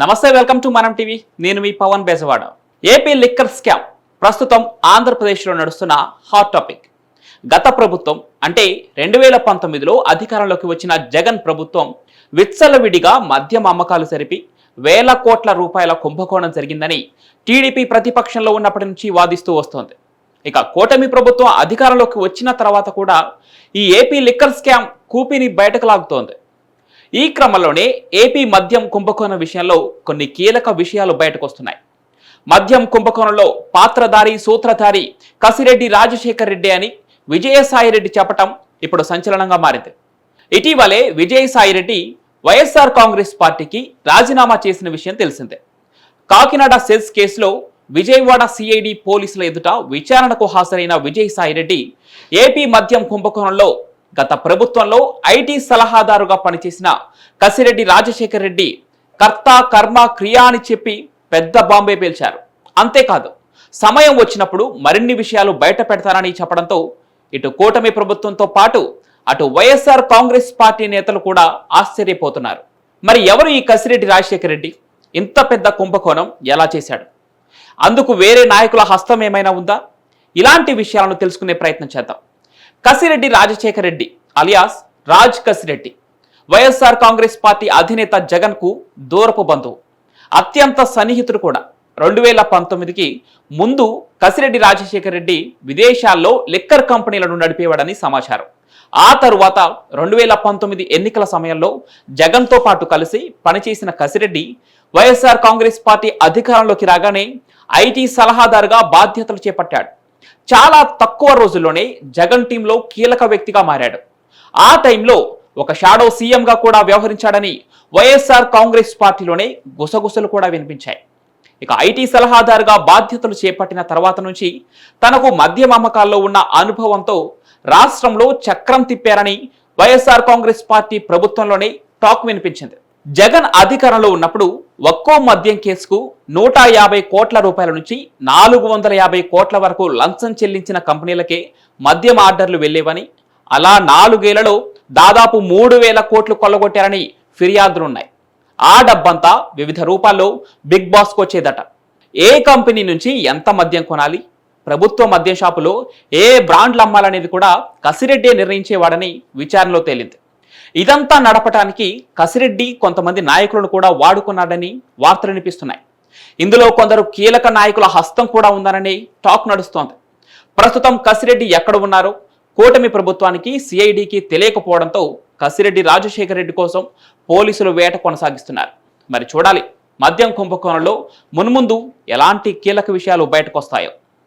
నమస్తే welcome to మనం TV. నేను మీ Pawan Bezawada. AP liquor scam ప్రస్తుతం ఆంధ్రప్రదేశ్లో నడుస్తున్న హాట్ టాపిక్. గత ప్రభుత్వం అంటే రెండు వేల పంతొమ్మిదిలో అధికారంలోకి వచ్చిన జగన్ ప్రభుత్వం విత్సలవిడిగా మద్యం అమ్మకాలు జరిపి వేల కోట్ల రూపాయల కుంభకోణం జరిగిందని టీడీపీ ప్రతిపక్షంలో ఉన్నప్పటి నుంచి వాదిస్తూ వస్తోంది. ఇక కూటమి ప్రభుత్వం అధికారంలోకి వచ్చిన తర్వాత కూడా ఈ ఏపీ లిక్కర్ స్కామ్ కూపిని బయటకు లాగుతోంది. ఈ క్రమంలోనే ఏపీ మద్యం కుంభకోణం విషయంలో కొన్ని కీలక విషయాలు బయటకు వస్తున్నాయి మద్యం కుంభకోణంలో పాత్రధారి సూత్రధారి కసిరెడ్డి రాజశేఖర్ రెడ్డి అని విజయసాయిరెడ్డి చెప్పటం ఇప్పుడు సంచలనంగా మారింది. ఇటీవలే విజయసాయిరెడ్డి వైఎస్ఆర్ కాంగ్రెస్ పార్టీకి రాజీనామా చేసిన విషయం తెలిసిందే. కాకినాడ సెల్స్ కేసులో విజయవాడ సిఐడి పోలీసుల ఎదుట విచారణకు హాజరైన విజయసాయిరెడ్డి ఏపీ మద్యం కుంభకోణంలో గత ప్రభుత్వంలో ఐటీ సలహాదారుగా పనిచేసిన కసిరెడ్డి రాజశేఖర్ రెడ్డి కర్త కర్మ క్రియ అని చెప్పి పెద్ద బాంబే పేల్చారు. అంతేకాదు సమయం వచ్చినప్పుడు మరిన్ని విషయాలు బయట పెడతారని చెప్పడంతో ఇటు కూటమి ప్రభుత్వంతో పాటు అటు వైఎస్ఆర్ కాంగ్రెస్ పార్టీ నేతలు కూడా ఆశ్చర్యపోతున్నారు. మరి ఎవరు ఈ కసిరెడ్డి రాజశేఖర రెడ్డి? ఇంత పెద్ద కుంభకోణం ఎలా చేశాడు? అందుకు వేరే నాయకుల హస్తం ఏమైనా ఉందా? ఇలాంటి విషయాలను తెలుసుకునే ప్రయత్నం చేద్దాం. Kasireddy Rajasekhara Reddy alias Raj Kasireddy. YSR Congress party అధినేత జగన్కు దూరపు బంధువు. అత్యంత సన్నిహితుడు కూడా. రెండు వేల పంతొమ్మిదికి ముందు కసిరెడ్డి రాజశేఖర రెడ్డి విదేశాల్లో లిక్కర్ కంపెనీలను నడిపేవాడని సమాచారం. ఆ తరువాత రెండు వేల పంతొమ్మిది ఎన్నికల సమయంలో జగన్తో పాటు కలిసి పనిచేసిన కసిరెడ్డి వైఎస్ఆర్ కాంగ్రెస్ పార్టీ అధికారంలోకి రాగానే ఐటీ సలహాదారుగా బాధ్యతలు చేపట్టాడు. చాలా తక్కువ రోజుల్లోనే జగన్ టీంలో కీలక వ్యక్తిగా మారాడు. ఆ టైంలో ఒక షాడో సీఎంగా కూడా వ్యవహరించాడని వైఎస్ఆర్ కాంగ్రెస్ పార్టీలోనే గుసగుసలు కూడా వినిపించాయి. ఇక ఐటీ సలహాదారుగా బాధ్యతలు చేపట్టిన తర్వాత నుంచి తనకు మద్యం అమ్మకాల్లో ఉన్న అనుభవంతో రాష్ట్రంలో చక్రం తిప్పారని వైఎస్ఆర్ కాంగ్రెస్ పార్టీ ప్రభుత్వంలోనే టాక్ వినిపించింది. జగన్ అధికారంలో ఉన్నప్పుడు ఒక్కో మద్యం కేసుకు నూట యాభై కోట్ల రూపాయల నుంచి నాలుగు వందల యాభై కోట్ల వరకు లంచం చెల్లించిన కంపెనీలకే మద్యం ఆర్డర్లు వెళ్ళేవని అలా నాలుగేళ్ళలో దాదాపు మూడు వేల కోట్లు కొల్లగొట్టారని ఫిర్యాదులున్నాయి ఆ డబ్బంతా వివిధ రూపాల్లో బిగ్ బాస్కు వచ్చేదట. ఏ కంపెనీ నుంచి ఎంత మద్యం కొనాలి? ప్రభుత్వ మద్యం షాపులో ఏ బ్రాండ్లు అమ్మాలనేది కూడా కసిరెడ్డే నిర్ణయించేవాడని విచారణలో తేలింది. ఇదంతా నడపటానికి కసిరెడ్డి కొంతమంది నాయకులను కూడా వాడుకున్నాడని వార్తలు వినిపిస్తున్నాయి. ఇందులో కొందరు కీలక నాయకుల హస్తం కూడా ఉందనని టాక్ నడుస్తోంది. ప్రస్తుతం కసిరెడ్డి ఎక్కడ ఉన్నారో కూటమి ప్రభుత్వానికి సిఐడికి తెలియకపోవడంతో కసిరెడ్డి రాజశేఖర రెడ్డి కోసం పోలీసులు వేట కొనసాగిస్తున్నారు. మరి చూడాలి మద్యం కుంభకోణంలో మున్ముందు ఎలాంటి కీలక విషయాలు బయటకు వస్తాయో